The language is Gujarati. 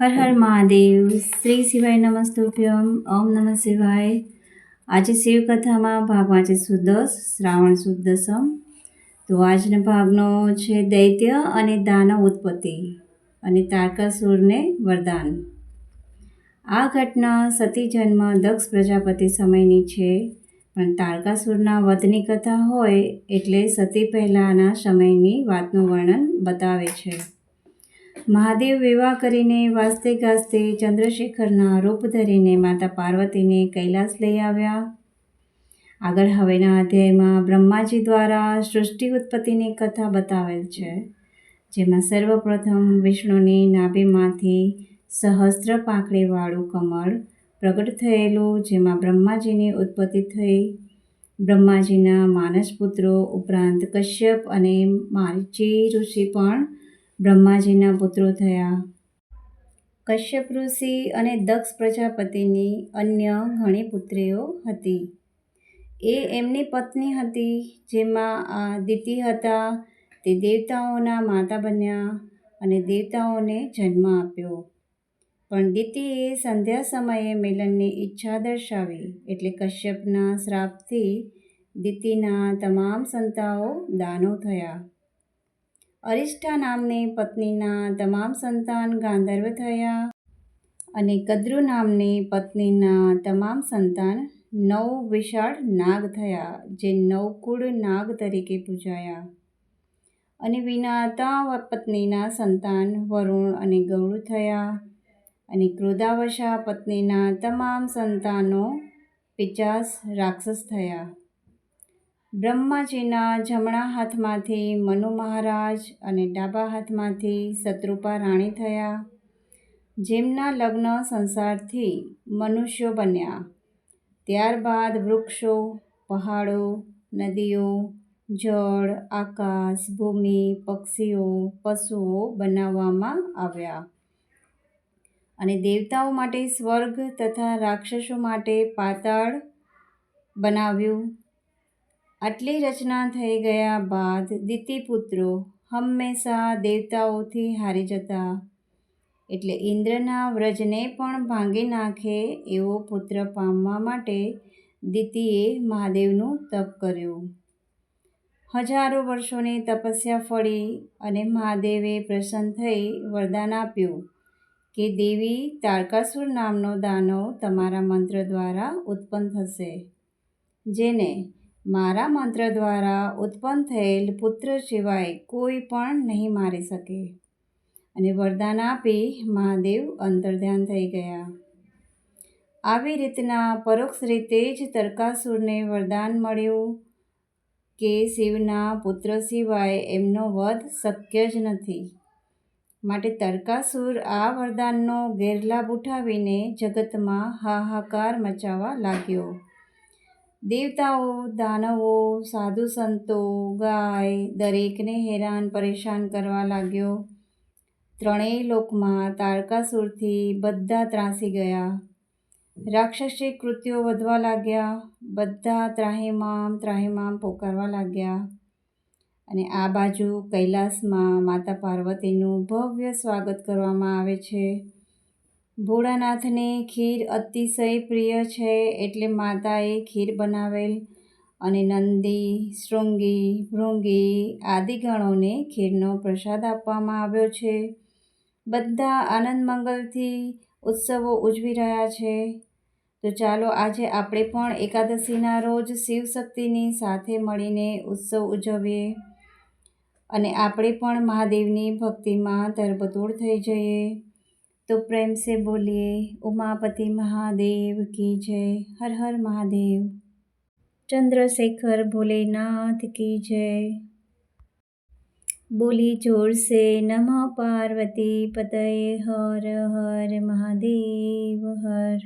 હર હર મહાદેવ. શ્રી શિવાય નમસ્તુભ્યમ. ઓમ નમઃ શિવાય. આજે શિવકથામાં ભાગ વાંચે સુદસ શ્રાવણ સુદ તો આજના ભાગનો છે દૈત્ય અને દાનવ ઉત્પત્તિ અને તારકાસુરને વરદાન. આ ઘટના સતી જન્મ દક્ષ પ્રજાપતિ સમયની છે, પણ તારકાસુરના વધની કથા હોય એટલે સતી પહેલાંના સમયની વાતનું વર્ણન બતાવે છે. મહાદેવ વિવાહ કરીને વાસ્તે ગાજતે ચંદ્રશેખરના રૂપ ધરીને માતા પાર્વતીને કૈલાસ લઈ આવ્યા. આગળ હવેના અધ્યાયમાં બ્રહ્માજી દ્વારા સૃષ્ટિ ઉત્પત્તિની કથા બતાવેલ છે, જેમાં સર્વપ્રથમ વિષ્ણુની નાભીમાંથી સહસ્ત્ર પાંખડીવાળું કમળ પ્રગટ થયેલું, જેમાં બ્રહ્માજીની ઉત્પત્તિ થઈ. બ્રહ્માજીના માનસપુત્રો ઉપરાંત કશ્યપ અને મારીચી ઋષિ પણ બ્રહ્માજીના પુત્રો થયા. કશ્યપ ઋષિ અને દક્ષ પ્રજાપતિની અન્ય ઘણી પુત્રીઓ હતી. એ એમની પત્ની હતી, જેમાં આ દિતિ હતા. તે દેવતાઓના માતા બન્યા અને દેવતાઓને જન્મ આપ્યો. પણ દિતિએ સંધ્યા સમયે મિલનની ઈચ્છા દર્શાવી એટલે કશ્યપના શ્રાપથી દિતિના તમામ સંતાઓ દાનો થયા. અરિષ્ઠા નામની પત્નીના તમામ સંતાન ગાંધર્વ થયા અને કદ્રુ નામની પત્નીના તમામ સંતાન નવ વિશાળ નાગ થયા, જે નવકુળ નાગ તરીકે પૂજાયા. અને વિનાતા પત્નીના સંતાન વરુણ અને ગૌર થયા. અને ક્રોધાવશા પત્નીના તમામ સંતાનો પિચાસ રાક્ષસ થયા. બ્રહ્માજીના જમણા હાથમાંથી મનુ મહારાજ અને ડાબા હાથમાંથી શત્રુપા રાણી થયા. જેમના લગ્ન સંસારથી મનુષ્યો બન્યા. ત્યારબાદ વૃક્ષો, પહાડો, નદીઓ, જળ, આકાશ, ભૂમિ, પક્ષીઓ, પશુઓ બનાવવામાં આવ્યા. અને દેવતાઓ માટે સ્વર્ગ તથા રાક્ષસો માટે પાતાળ બનાવ્યું. આટલી રચના થઈ ગયા બાદ દિતિપુત્રો હંમેશા દેવતાઓથી હારી જતા. એટલે ઇન્દ્રના વ્રજને પણ ભાંગી નાખે એવો પુત્ર પામવા માટે દિતિએ મહાદેવનું તપ કર્યું. હજારો વર્ષોની તપસ્યા ફળી અને મહાદેવે પ્રસન્ન થઈ વરદાન આપ્યું કે દેવી તારકાસુર નામનો દાનવ તમારા મંત્ર દ્વારા ઉત્પન્ન થશે. જેને મારા મંત્ર દ્વારા ઉત્પન્ન થયેલ પુત્ર સિવાય કોઈ પણ નહીં મારી શકે. અને વરદાન આપી મહાદેવ અંતર્ધ્યાન થઈ ગયા. આવી રીતના પરોક્ષ રીતે જ તરકાસુરને વરદાન મળ્યું કે શિવના પુત્ર સિવાય એમનો વધ શક્ય જ નથી. માટે તરકાસુર આ વરદાનનો ગેરલાભ ઉઠાવીને જગતમાં હાહાકાર મચાવવા લાગ્યો. દેવતાઓ, દાનવો, સાધુ સંતો, ગાય દરેકને હેરાન પરેશાન કરવા લાગ્યો. ત્રણેય લોકમાં તારકાસુરથી બધા ત્રાસી ગયા. રાક્ષસી કૃત્યો વધવા લાગ્યા. બધા ત્રાહીમામ ત્રાહીમામ પોકારવા લાગ્યા. અને આ બાજુ કૈલાસમાં માતા પાર્વતીનું ભવ્ય સ્વાગત કરવામાં આવે છે. ભોળાનાથને ખીર અતિશય પ્રિય છે એટલે માતાએ ખીર બનાવેલ અને નંદી, શૃંગી, ભૃંગી આદિ ગણોને ખીરનો પ્રસાદ આપવામાં આવ્યો છે. બધા આનંદ મંગલથી ઉત્સવો ઉજવી રહ્યા છે. તો ચાલો આજે આપણે પણ એકાદશીના રોજ શિવશક્તિની સાથે મળીને ઉત્સવ ઉજવીએ અને આપણે પણ મહાદેવની ભક્તિમાં તરબતોડ થઈ જઈએ. તો પ્રેમ સે બોલીએ ઉમાપતિ મહાદેવ કી જય હર હર મહાદેવ ચંદ્રશેખર ભોલેનાથ કી જય બોલી જોર સે નમઃ પાર્વતી પતય હર હર મહાદેવ હર